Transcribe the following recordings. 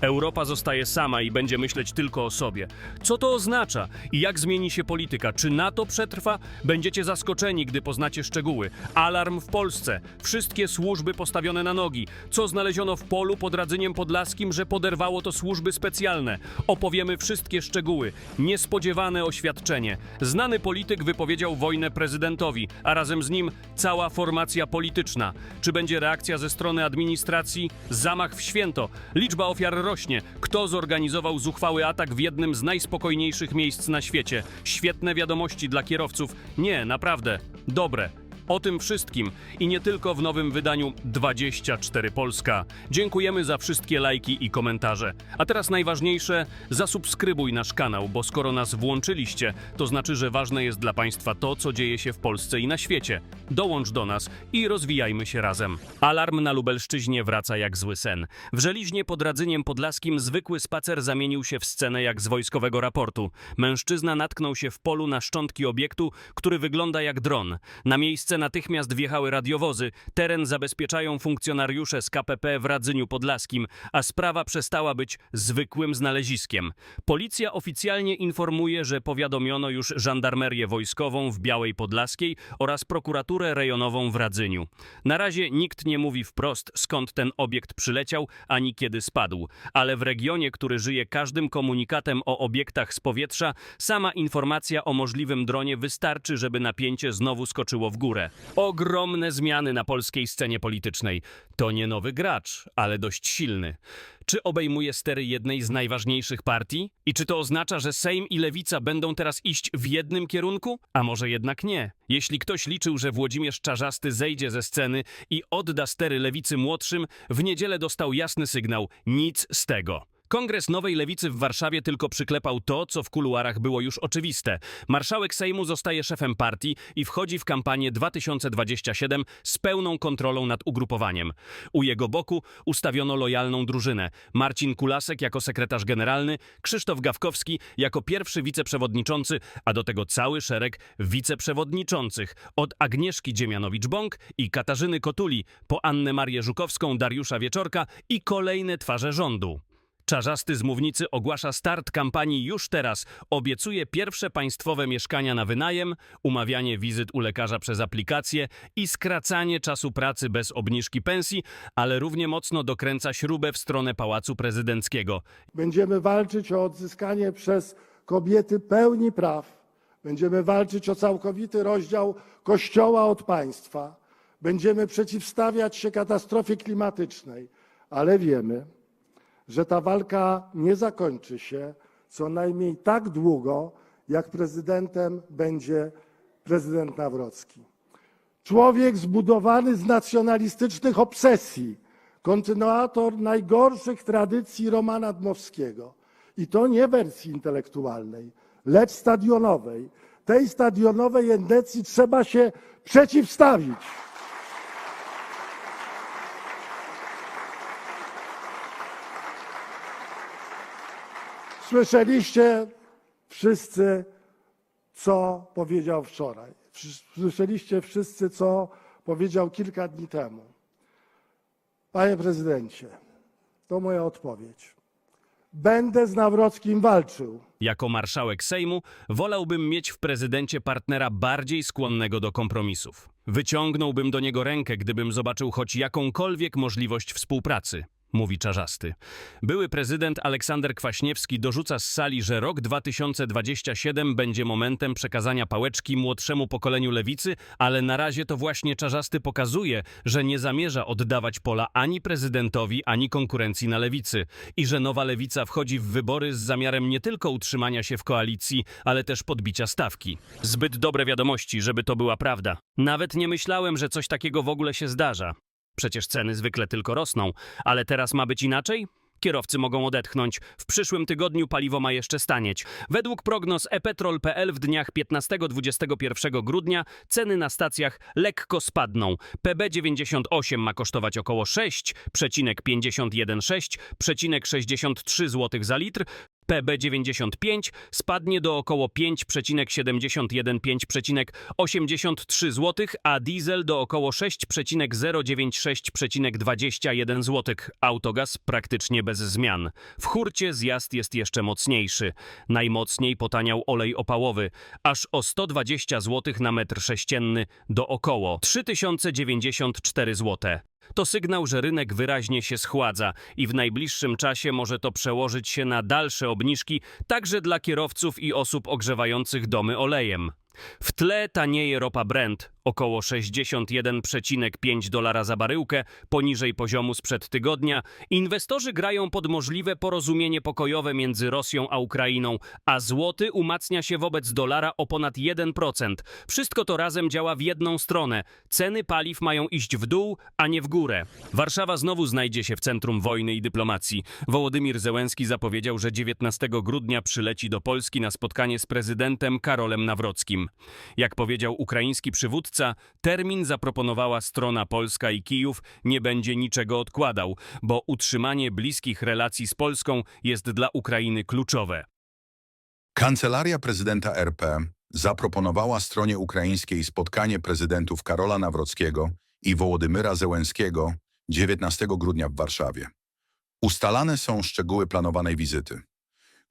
Europa zostaje sama i będzie myśleć tylko o sobie. Co to oznacza i jak zmieni się polityka? Czy NATO przetrwa? Będziecie zaskoczeni, gdy poznacie szczegóły. Alarm w Polsce. Wszystkie służby postawione na nogi. Co znaleziono w polu pod Radzyniem Podlaskim, że poderwało to służby specjalne? Opowiemy wszystkie szczegóły. Niespodziewane oświadczenie. Znany polityk wypowiedział wojnę prezydentowi, a razem z nim cała formacja polityczna. Czy będzie reakcja ze strony administracji? Zamach w święto. Liczba ofiar rośnie. Kto zorganizował zuchwały atak w jednym z najspokojniejszych miejsc na świecie? Świetne wiadomości dla kierowców. Nie, naprawdę. Dobre. O tym wszystkim i nie tylko w nowym wydaniu 24 Polska. Dziękujemy za wszystkie lajki i komentarze. A teraz najważniejsze, zasubskrybuj nasz kanał, bo skoro nas włączyliście, to znaczy, że ważne jest dla Państwa to, co dzieje się w Polsce i na świecie. Dołącz do nas i rozwijajmy się razem. Alarm na Lubelszczyźnie wraca jak zły sen. W Żeliźnie pod Radzyniem Podlaskim zwykły spacer zamienił się w scenę jak z wojskowego raportu. Mężczyzna natknął się w polu na szczątki obiektu, który wygląda jak dron. Na miejsce natychmiast wjechały radiowozy. Teren zabezpieczają funkcjonariusze z KPP w Radzyniu Podlaskim, a sprawa przestała być zwykłym znaleziskiem. Policja oficjalnie informuje, że powiadomiono już żandarmerię wojskową w Białej Podlaskiej oraz prokuraturę rejonową w Radzyniu. Na razie nikt nie mówi wprost, skąd ten obiekt przyleciał, ani kiedy spadł, ale w regionie, który żyje każdym komunikatem o obiektach z powietrza, sama informacja o możliwym dronie wystarczy, żeby napięcie znowu skoczyło w górę. Ogromne zmiany na polskiej scenie politycznej. To nie nowy gracz, ale dość silny. Czy obejmuje stery jednej z najważniejszych partii? I czy to oznacza, że Sejm i Lewica będą teraz iść w jednym kierunku? A może jednak nie? Jeśli ktoś liczył, że Włodzimierz Czarzasty zejdzie ze sceny i odda stery Lewicy młodszym, w niedzielę dostał jasny sygnał – nic z tego. Kongres Nowej Lewicy w Warszawie tylko przyklepał to, co w kuluarach było już oczywiste. Marszałek Sejmu zostaje szefem partii i wchodzi w kampanię 2027 z pełną kontrolą nad ugrupowaniem. U jego boku ustawiono lojalną drużynę. Marcin Kulasek jako sekretarz generalny, Krzysztof Gawkowski jako pierwszy wiceprzewodniczący, a do tego cały szereg wiceprzewodniczących od Agnieszki Dziemianowicz-Bąk i Katarzyny Kotuli po Annę Marię Żukowską, Dariusza Wieczorka i kolejne twarze rządu. Czarzasty z mównicy ogłasza start kampanii już teraz. Obiecuje pierwsze państwowe mieszkania na wynajem, umawianie wizyt u lekarza przez aplikację i skracanie czasu pracy bez obniżki pensji, ale równie mocno dokręca śrubę w stronę Pałacu Prezydenckiego. Będziemy walczyć o odzyskanie przez kobiety pełni praw. Będziemy walczyć o całkowity rozdział Kościoła od państwa. Będziemy przeciwstawiać się katastrofie klimatycznej, ale wiemy, że ta walka nie zakończy się co najmniej tak długo, jak prezydentem będzie prezydent Nawrocki. Człowiek zbudowany z nacjonalistycznych obsesji, kontynuator najgorszych tradycji Romana Dmowskiego. I to nie wersji intelektualnej, lecz stadionowej. Tej stadionowej endecji trzeba się przeciwstawić. Słyszeliście wszyscy, co powiedział wczoraj. Słyszeliście wszyscy, co powiedział kilka dni temu. Panie prezydencie, to moja odpowiedź. Będę z Nawrockim walczył. Jako marszałek Sejmu wolałbym mieć w prezydencie partnera bardziej skłonnego do kompromisów. Wyciągnąłbym do niego rękę, gdybym zobaczył choć jakąkolwiek możliwość współpracy. Mówi Czarzasty. Były prezydent Aleksander Kwaśniewski dorzuca z sali, że rok 2027 będzie momentem przekazania pałeczki młodszemu pokoleniu lewicy, ale na razie to właśnie Czarzasty pokazuje, że nie zamierza oddawać pola ani prezydentowi, ani konkurencji na lewicy i że nowa lewica wchodzi w wybory z zamiarem nie tylko utrzymania się w koalicji, ale też podbicia stawki. Zbyt dobre wiadomości, żeby to była prawda. Nawet nie myślałem, że coś takiego w ogóle się zdarza. Przecież ceny zwykle tylko rosną, ale teraz ma być inaczej? Kierowcy mogą odetchnąć. W przyszłym tygodniu paliwo ma jeszcze stanieć. Według prognoz epetrol.pl w dniach 15-21 grudnia ceny na stacjach lekko spadną. PB98 ma kosztować około 6,516,63 zł za litr. PB95 spadnie do około 5,71-5,83 zł, a diesel do około 6,096,21 zł. Autogaz praktycznie bez zmian. W hurcie zjazd jest jeszcze mocniejszy. Najmocniej potaniał olej opałowy, aż o 120 zł na metr sześcienny do około 3094 zł. To sygnał, że rynek wyraźnie się schładza i w najbliższym czasie może to przełożyć się na dalsze obniżki także dla kierowców i osób ogrzewających domy olejem. W tle tanieje ropa Brent, około 61,5 dolara za baryłkę, poniżej poziomu sprzed tygodnia. Inwestorzy grają pod możliwe porozumienie pokojowe między Rosją a Ukrainą, a złoty umacnia się wobec dolara o ponad 1%. Wszystko to razem działa w jedną stronę. Ceny paliw mają iść w dół, a nie w górę. Warszawa znowu znajdzie się w centrum wojny i dyplomacji. Wołodymir Zełenski zapowiedział, że 19 grudnia przyleci do Polski na spotkanie z prezydentem Karolem Nawrockim. Jak powiedział ukraiński przywódca, termin zaproponowała strona polska i Kijów nie będzie niczego odkładał, bo utrzymanie bliskich relacji z Polską jest dla Ukrainy kluczowe. Kancelaria prezydenta RP zaproponowała stronie ukraińskiej spotkanie prezydentów Karola Nawrockiego i Wołodymyra Zełenskiego 19 grudnia w Warszawie. Ustalane są szczegóły planowanej wizyty.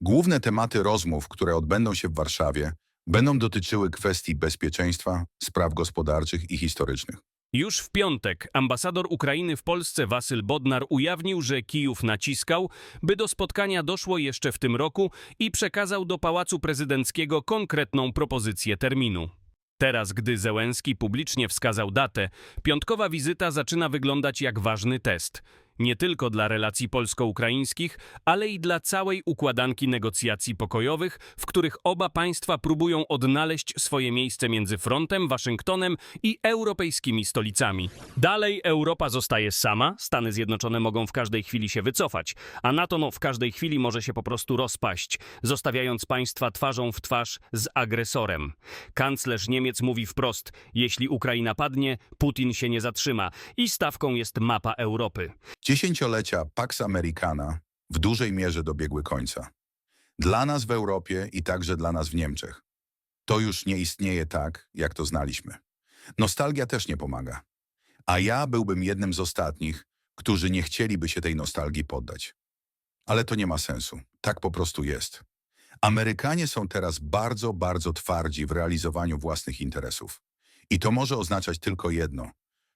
Główne tematy rozmów, które odbędą się w Warszawie, będą dotyczyły kwestii bezpieczeństwa, spraw gospodarczych i historycznych. Już w piątek ambasador Ukrainy w Polsce Wasyl Bodnar ujawnił, że Kijów naciskał, by do spotkania doszło jeszcze w tym roku i przekazał do Pałacu Prezydenckiego konkretną propozycję terminu. Teraz, gdy Zełenski publicznie wskazał datę, piątkowa wizyta zaczyna wyglądać jak ważny test. Nie tylko dla relacji polsko-ukraińskich, ale i dla całej układanki negocjacji pokojowych, w których oba państwa próbują odnaleźć swoje miejsce między frontem, Waszyngtonem i europejskimi stolicami. Dalej Europa zostaje sama, Stany Zjednoczone mogą w każdej chwili się wycofać, a NATO no, w każdej chwili może się po prostu rozpaść, zostawiając państwa twarzą w twarz z agresorem. Kanclerz Niemiec mówi wprost: jeśli Ukraina padnie, Putin się nie zatrzyma i stawką jest mapa Europy. Dziesięciolecia Pax Americana w dużej mierze dobiegły końca. Dla nas w Europie i także dla nas w Niemczech. To już nie istnieje tak, jak to znaliśmy. Nostalgia też nie pomaga. A ja byłbym jednym z ostatnich, którzy nie chcieliby się tej nostalgii poddać. Ale to nie ma sensu. Tak po prostu jest. Amerykanie są teraz bardzo, bardzo twardzi w realizowaniu własnych interesów. I to może oznaczać tylko jedno,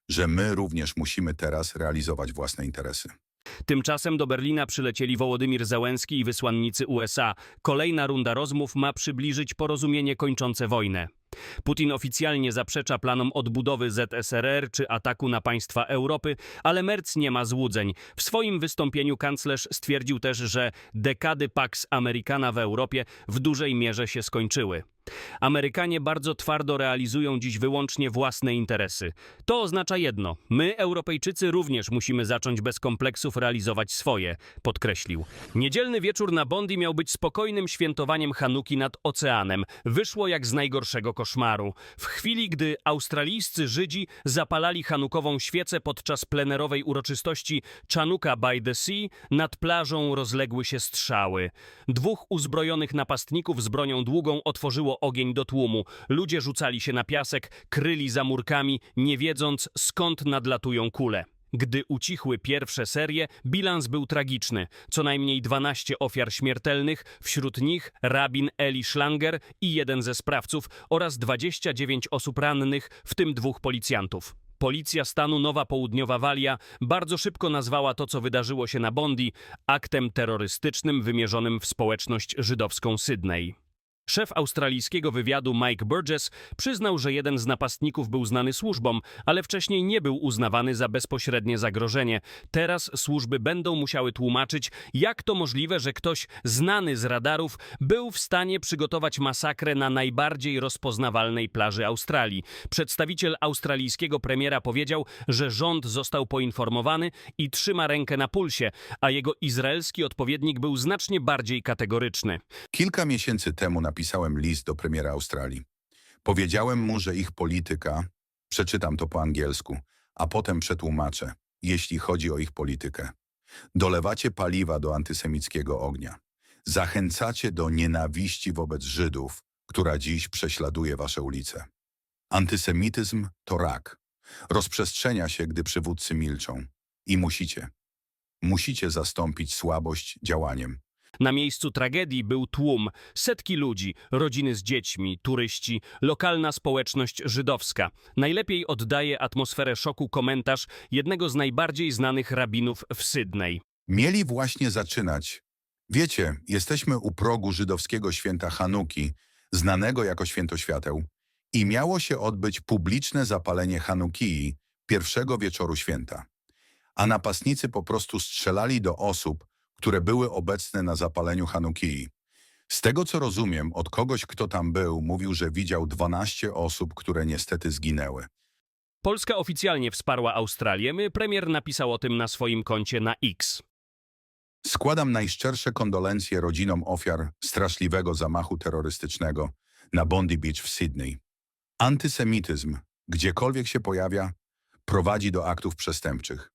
że my również musimy teraz realizować własne interesy. Tymczasem do Berlina przylecieli Wołodymir Zełenski i wysłannicy USA. Kolejna runda rozmów ma przybliżyć porozumienie kończące wojnę. Putin oficjalnie zaprzecza planom odbudowy ZSRR czy ataku na państwa Europy, ale Merz nie ma złudzeń. W swoim wystąpieniu kanclerz stwierdził też, że dekady Pax Americana w Europie w dużej mierze się skończyły. Amerykanie bardzo twardo realizują dziś wyłącznie własne interesy. To oznacza jedno: my, Europejczycy, również musimy zacząć bez kompleksów realizować swoje, podkreślił. Niedzielny wieczór na Bondi miał być spokojnym świętowaniem Hanuki nad oceanem. Wyszło jak z najgorszego koszmaru. W chwili, gdy australijscy Żydzi zapalali hanukową świecę podczas plenerowej uroczystości Chanukah by the Sea, nad plażą rozległy się strzały. Dwóch uzbrojonych napastników z bronią długą otworzyło ogień do tłumu. Ludzie rzucali się na piasek, kryli za murkami, nie wiedząc skąd nadlatują kule. Gdy ucichły pierwsze serie, bilans był tragiczny. Co najmniej 12 ofiar śmiertelnych, wśród nich rabin Eli Schlanger i jeden ze sprawców oraz 29 osób rannych, w tym dwóch policjantów. Policja stanu Nowa Południowa Walia bardzo szybko nazwała to, co wydarzyło się na Bondi, aktem terrorystycznym wymierzonym w społeczność żydowską Sydney. Szef australijskiego wywiadu Mike Burgess przyznał, że jeden z napastników był znany służbom, ale wcześniej nie był uznawany za bezpośrednie zagrożenie. Teraz służby będą musiały tłumaczyć, jak to możliwe, że ktoś znany z radarów był w stanie przygotować masakrę na najbardziej rozpoznawalnej plaży Australii. Przedstawiciel australijskiego premiera powiedział, że rząd został poinformowany i trzyma rękę na pulsie, a jego izraelski odpowiednik był znacznie bardziej kategoryczny. Kilka miesięcy temu napisałem list do premiera Australii. Powiedziałem mu, że ich polityka, przeczytam to po angielsku, a potem przetłumaczę, jeśli chodzi o ich politykę. Dolewacie paliwa do antysemickiego ognia. Zachęcacie do nienawiści wobec Żydów, która dziś prześladuje wasze ulice. Antysemityzm to rak. Rozprzestrzenia się, gdy przywódcy milczą. I musicie. Musicie zastąpić słabość działaniem. Na miejscu tragedii był tłum, setki ludzi, rodziny z dziećmi, turyści, lokalna społeczność żydowska. Najlepiej oddaje atmosferę szoku komentarz jednego z najbardziej znanych rabinów w Sydney. Mieli właśnie zaczynać. Wiecie, jesteśmy u progu żydowskiego święta Hanuki, znanego jako święto świateł, i miało się odbyć publiczne zapalenie Hanukii pierwszego wieczoru święta. A napastnicy po prostu strzelali do osób, które były obecne na zapaleniu Hanukii. Z tego co rozumiem, od kogoś, kto tam był, mówił, że widział 12 osób, które niestety zginęły. Polska oficjalnie wsparła Australię, my premier napisał o tym na swoim koncie na X. Składam najszczersze kondolencje rodzinom ofiar straszliwego zamachu terrorystycznego na Bondi Beach w Sydney. Antysemityzm, gdziekolwiek się pojawia, prowadzi do aktów przestępczych.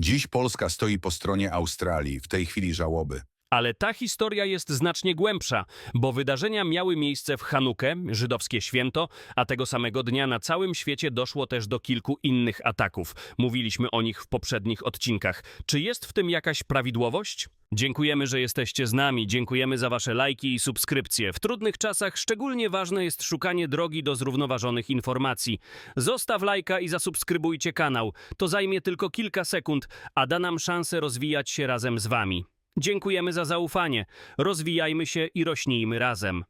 Dziś Polska stoi po stronie Australii, w tej chwili żałoby. Ale ta historia jest znacznie głębsza, bo wydarzenia miały miejsce w Hanukę, żydowskie święto, a tego samego dnia na całym świecie doszło też do kilku innych ataków. Mówiliśmy o nich w poprzednich odcinkach. Czy jest w tym jakaś prawidłowość? Dziękujemy, że jesteście z nami, dziękujemy za wasze lajki i subskrypcje. W trudnych czasach szczególnie ważne jest szukanie drogi do zrównoważonych informacji. Zostaw lajka i zasubskrybujcie kanał. To zajmie tylko kilka sekund, a da nam szansę rozwijać się razem z wami. Dziękujemy za zaufanie. Rozwijajmy się i rośnijmy razem.